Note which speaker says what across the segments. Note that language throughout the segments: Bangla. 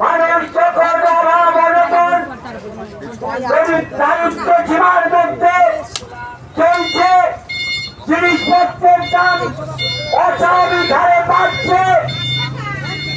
Speaker 1: মানুষ যখন সীমার মধ্যে চলছে জিনিসপত্রের দাম অস্বাভাবিক হারে বাড়ছে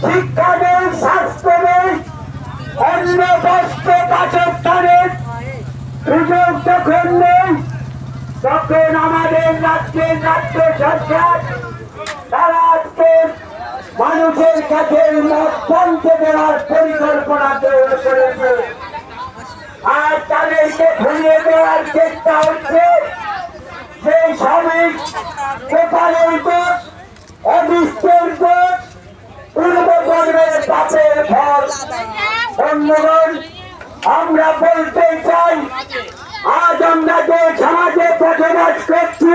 Speaker 1: শিক্ষা নেই স্বাস্থ্য নেই অন্য বস্ত্র বাসস্থানের সুযোগ যখন নেই তখন আমাদের রাজ্যের রাজ্য সরকার মানুষের কাছে মত পৌঁছে দেওয়ার পরিকল্পনা তৈরি করেছে। আর তাদেরকে ভুলিয়ে দেওয়ার চেষ্টা হচ্ছে সেই শ্রমিক গোপালের দোষ অদৃষ্টের দোষ পূর্বকর্মের পাপের ফল। অন্যগণ আমরা বলতে চাই আজ আমরা যে সমাজে বসবাস করছি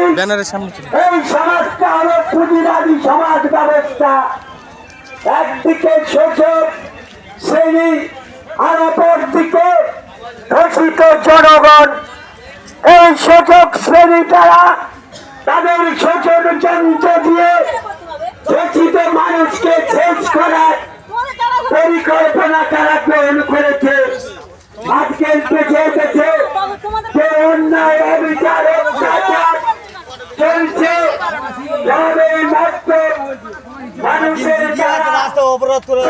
Speaker 1: এই সমাজটা হলো পুঁজিবাদী সমাজ ব্যবস্থা। একদিকে শোষক শ্রেণি, আর অপরদিকে শোষিত জনগণ। এই শোষক শ্রেণীটারা তাদের শোষণ যন্ত্র দিয়ে শোষিত মানুষকে শেষ করার পরিকল্পনা তারা গ্রহণ করেছে। এসেছে যে অন্যায় অবিচার অত্যাচার চলছে গ্রামে মাত্র মানুষের দ্বারা
Speaker 2: রাস্তা করে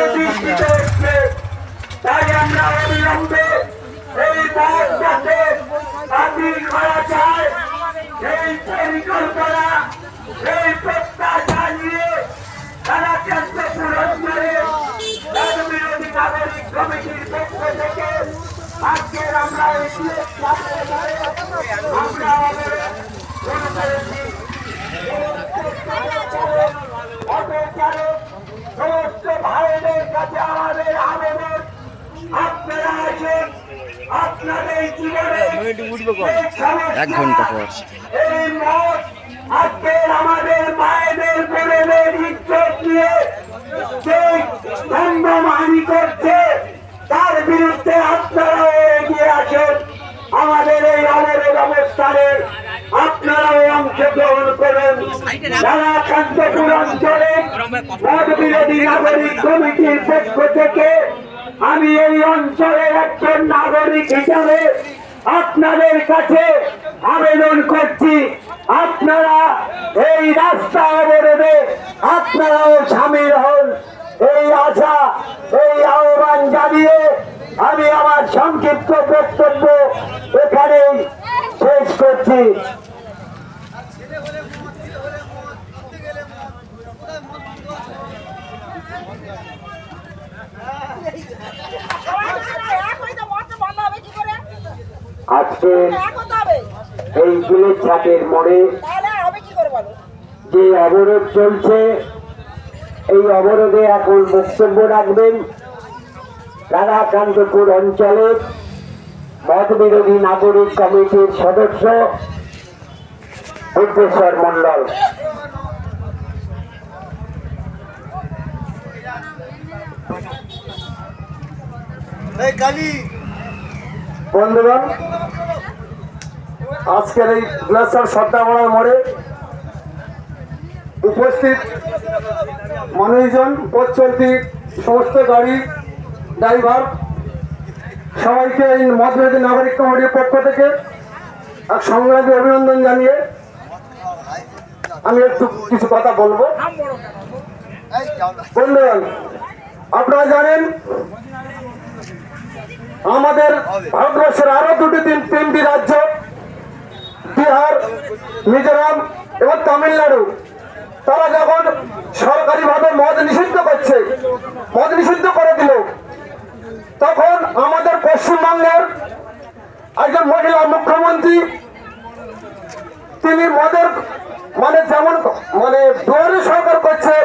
Speaker 1: তাই আমরা অবিলম্বে এই মহত্বকে বাতিল করা চাই। এই পরিকল্পনা, এই প্রত্যাশা নিয়ে তারা কেন্দ্র পূরণ করে বিরোধী নাগরিক কমিটির পক্ষ থেকে আজকের আমরা আমরা আমাদের শুরু করেছি অটোচালক সমস্ত ভাইদের কাছে আমাদের আবেদন আপনারা আসেন আপনাদের জীবনে
Speaker 2: এক ঘণ্টা পর।
Speaker 1: এই মত আজকের আমাদের মায়েদের বোনেদের ইজ্জত নিয়ে সেই ধন্যমানি করছে তার বিরুদ্ধে আপনারাও এগিয়ে আসেন আমাদের এই অবরোধ অবস্থানের আপনারাও অংশগ্রহণ করুন যারা কান্তপুর অঞ্চলে মত বিরোধী নাগরিক কমিটির পক্ষ থেকে আমি এই অঞ্চলের একজন নাগরিক হিসাবে আপনাদের কাছে আবেদন করছি। আপনারা এই রাস্তা অবরোধে আপনারাও সামিল হন। এই আশা, এই আহ্বান জানিয়ে আমি আমার সংক্ষিপ্ত বক্তব্য এখানেই শেষ করছি। আজকে এই গুলের ছাদের মোড়ে। যে অবরোধ চলছে, এই অবরোধে এখন বক্তব্য রাখবেন রাধাকান্তপুর অঞ্চলের মত বিরোধী নাগরিক কমিটির সদস্য বুদ্ধেশ্বর মন্ডল
Speaker 2: কালী
Speaker 3: বন্ধুগণ, আজকের এই গ্লাসার সর্দামড়ার মোড়ে উপস্থিত মানুষজন পথ চলতি সমস্ত গাড়ি, ড্রাইভার, সবাইকে এই মতবিরোধী নাগরিক কমিটির পক্ষ থেকে এক সংগ্রামী অভিনন্দন জানিয়ে আমি একটু কিছু কথা বলব। বন্ধুগণ, আপনারা জানেন আমাদের ভারতবর্ষের আরও দুটি তিন তিনটি রাজ্য, বিহার, মিজোরাম এবং তামিলনাড়ু। তারা যখন সরকারিভাবে মদ নিষিদ্ধ করছে, মদ নিষিদ্ধ করে দিল, তখন আমাদের পশ্চিমবঙ্গের একজন মহিলা মুখ্যমন্ত্রী, তিনি মদের মানে যেমন মানে দুয়ারে সরকার করছে,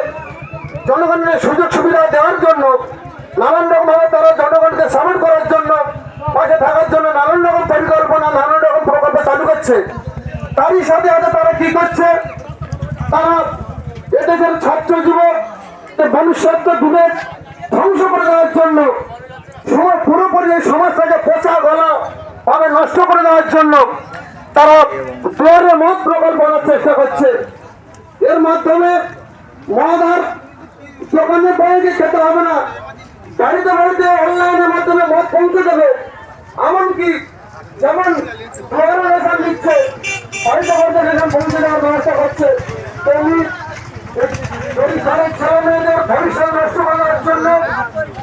Speaker 3: জনগণের সুযোগ সুবিধা দেওয়ার জন্য নানান রকম ভাবে তারা জনগণকে সামিল করছে। তারই সাথে সাথে তারা কি করছে? তারা এদেশের ছাত্র যুবক ভবিষ্যৎ ডুবে ধ্বংস করে দেওয়ার জন্য সমাজ পুরোপুরি এই সমাজটাকে পচা গলা ভাবে নষ্ট করে দেওয়ার জন্য তারা দুয়ারে মত প্রকল্প করার চেষ্টা করছে। এর মাধ্যমে মদ দোকানে বাইরে খেতে হবে না। বাড়িতে বাড়িতে অনলাইনের মাধ্যমে মদ পৌঁছে দেবে। এমনকি যেমন প্রোগ্রামেশন দিচ্ছে হয়তো হয়তো করছে তো জন্য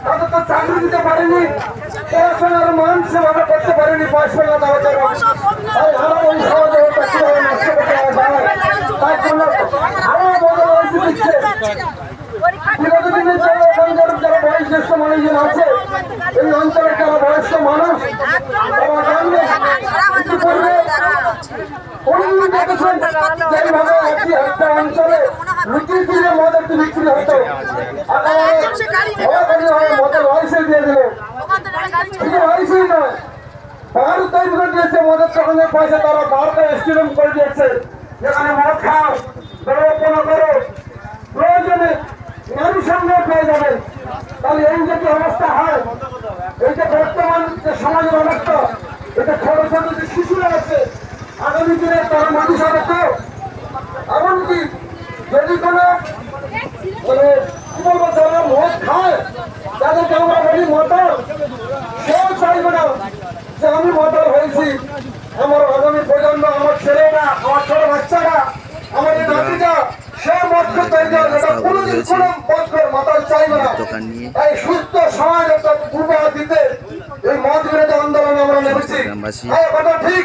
Speaker 3: তাদের তো দিতে পারেনি পড়াশোনার মান সে করতে পারেনি পড়াশোনা তারা তাই তার জন্য যারা বয়োজ্যেষ্ঠ মানুষজন আছে এই অঞ্চলে দেখেছেন তৈরি করে দিয়েছে মদের দোকানের পয়সা তারা বারোটা স্টেডিয়াম করে দিয়েছে যেখানে মদ খাও বেরোপনা করো প্রয়োজনে পেয়ে যাবেন তাহলে এই যদি অবস্থা হয় এই যে বর্তমান যে সমাজের অবস্থা এটা ছোট ছোট যে শিশুরা আছে আগামী তারা হবে তো? এমনকি যদি কোনো মানে কি বলব যারা মদ খায় তাদেরকে আমরা বলি মতল কেউ চাইবে না যে আমি মতল হয়েছি। আমার আগামী প্রজন্ম আমার ছেলেরা আমার ছোট বাচ্চারা আমার এই নাতিটা সে তৈরি হবে এটা কোনোদিন কোনো মদকের মতল চাইবে না। তাই সুস্থ সমাজ একটা দিতে এই মদ বিরোধী আন্দোলনে আমরা নেমেছি। হ্যাঁ কথা ঠিক।